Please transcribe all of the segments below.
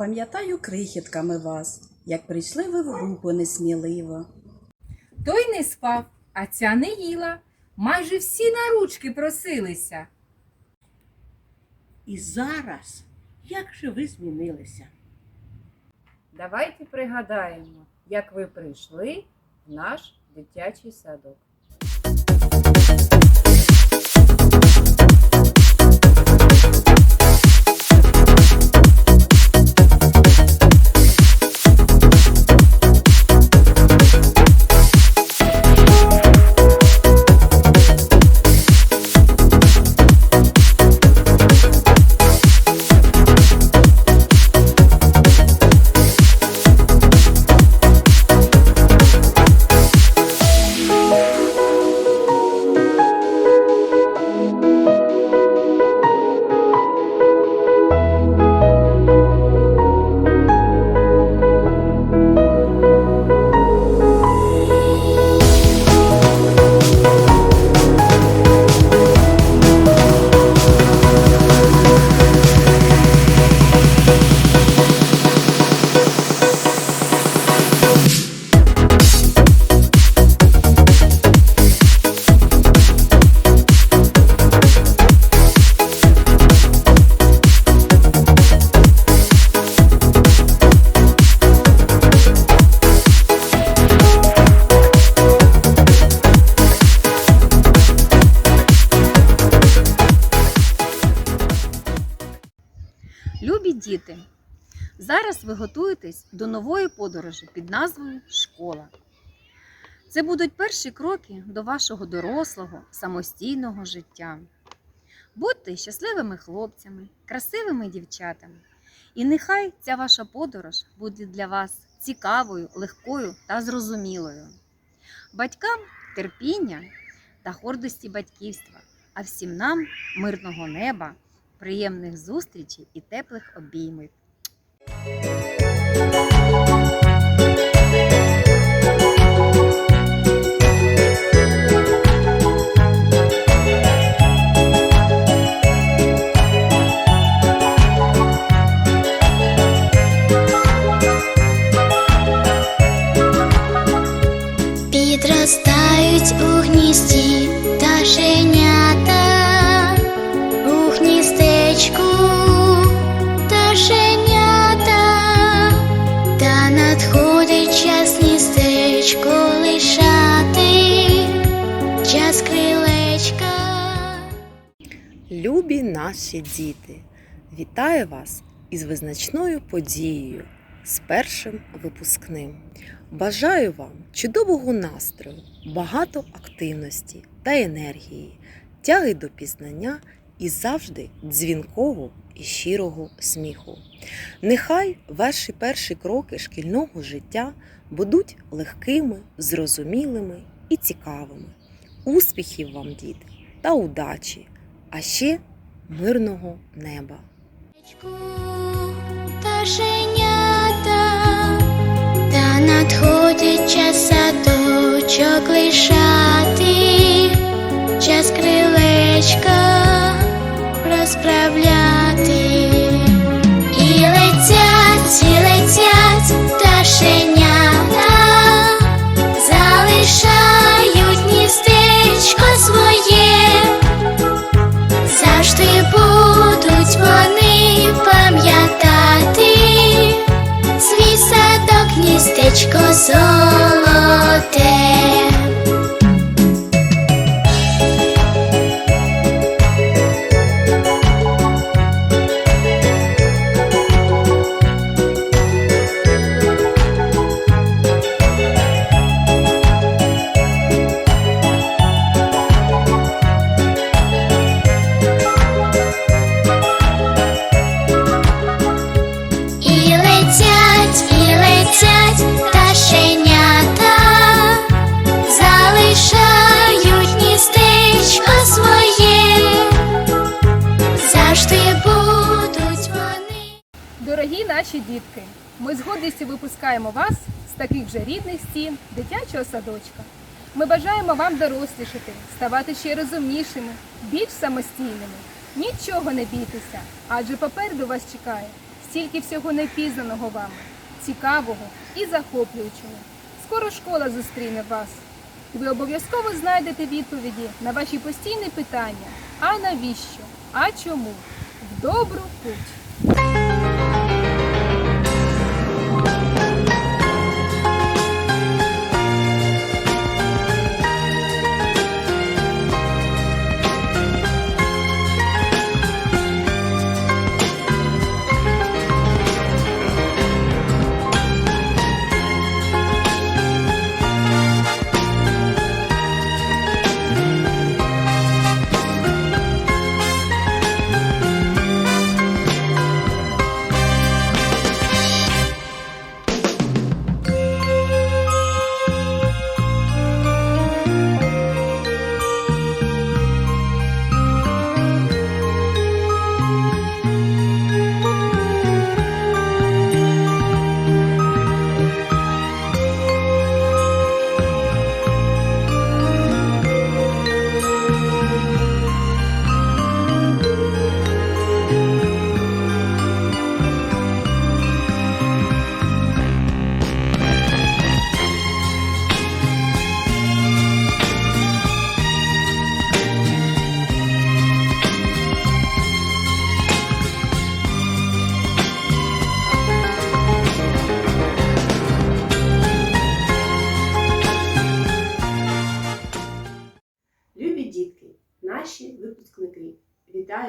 пам'ятаю крихітками вас, як прийшли ви в групу несміливо. Той не спав, а ця не їла. Майже всі на ручки просилися. І зараз, як же ви змінилися? Давайте пригадаємо, як ви прийшли в наш дитячий садок. Зараз ви готуєтесь до нової подорожі під назвою Школа. Це будуть перші кроки до вашого дорослого, самостійного життя. Будьте щасливими хлопцями, красивими дівчатами. І нехай ця ваша подорож буде для вас цікавою, легкою та зрозумілою. Батькам терпіння та гордості батьківства, а всім нам мирного неба приємних зустрічей і теплих обіймів. Підростають у гнізді Любі наші діти, вітаю вас із визначною подією, з першим випускним. Бажаю вам чудового настрою, багато активності та енергії, тяги до пізнання і завжди дзвінкого і щирого сміху. Нехай ваші перші кроки шкільного життя будуть легкими, зрозумілими і цікавими. Успіхів вам, діти, та удачі! А ще мирного неба. Женята, та надходить час садочок лишати, час крилечка гніздечко золоте. Дітки, ми з гордістю випускаємо вас з таких же рідних стін дитячого садочка. Ми бажаємо вам дорослішати, ставати ще розумнішими, більш самостійними. Нічого не бійтеся, адже попереду вас чекає стільки всього непізнаного вами, цікавого і захоплюючого. Скоро школа зустріне вас. І ви обов'язково знайдете відповіді на ваші постійні питання. А навіщо? А чому? В добру путь!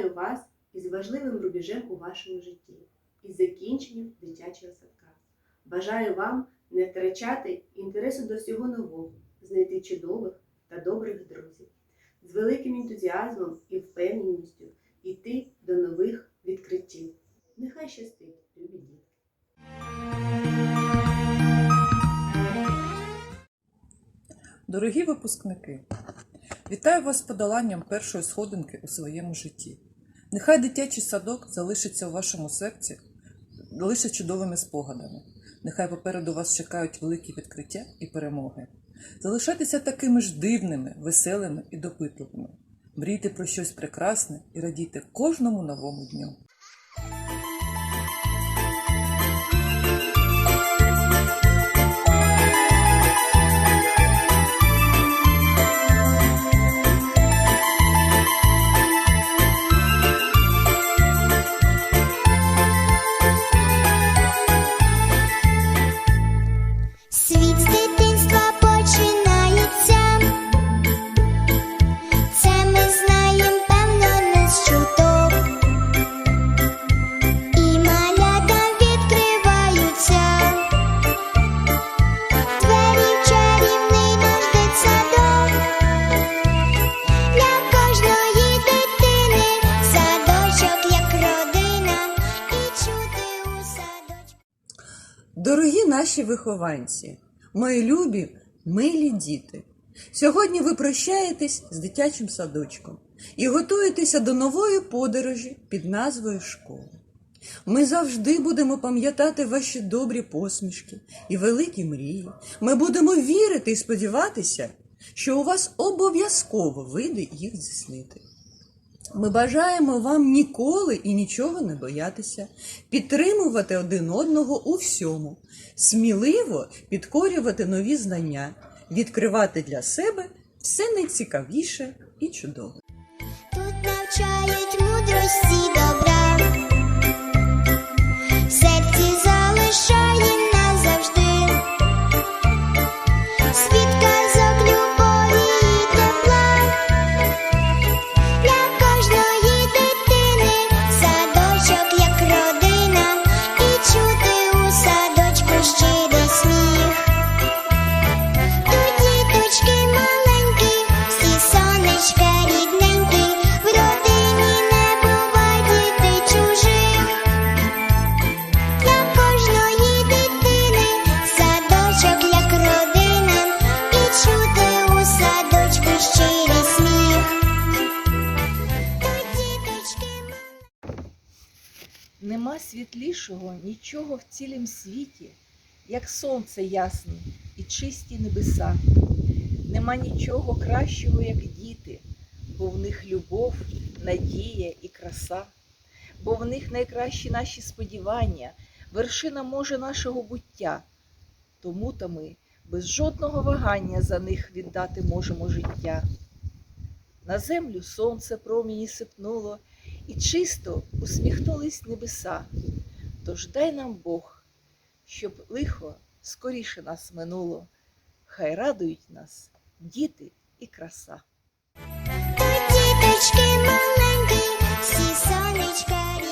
Вітаю вас із важливим рубежем у вашому житті, із закінченням дитячого садка. Бажаю вам не втрачати інтересу до всього нового, знайти чудових та добрих друзів, з великим ентузіазмом і впевненістю йти до нових відкриттів. Нехай щастить, любі дітки! Дорогі випускники, вітаю вас з подоланням першої сходинки у своєму житті. Нехай дитячий садок залишиться у вашому серці лише чудовими спогадами. Нехай попереду вас чекають великі відкриття і перемоги. Залишайтеся такими ж дивними, веселими і допитливими. Мрійте про щось прекрасне і радійте кожному новому дню. Дорогі наші вихованці, мої любі, милі діти. Сьогодні ви прощаєтесь з дитячим садочком і готуєтеся до нової подорожі під назвою школа. Ми завжди будемо пам'ятати ваші добрі посмішки і великі мрії. Ми будемо вірити і сподіватися, що у вас обов'язково вийде їх здійснити. Ми бажаємо вам ніколи і нічого не боятися, підтримувати один одного у всьому, сміливо підкорювати нові знання, відкривати для себе все найцікавіше і чудове. Тут навчають мудрості добра, Нема світлішого нічого в цілім світі, як сонце ясне і чисті небеса. Нема нічого кращого, як діти, бо в них любов, надія і краса. бо в них найкращі наші сподівання, вершина може нашого буття. Тому то ми без жодного вагання за них віддати можемо життя. На землю сонце промені сипнуло, і чисто усміхнулись небеса. Тож дай нам Бог, щоб лихо скоріше нас минуло, хай радують нас діти і краса. Діточки маленькі, всі сонечка.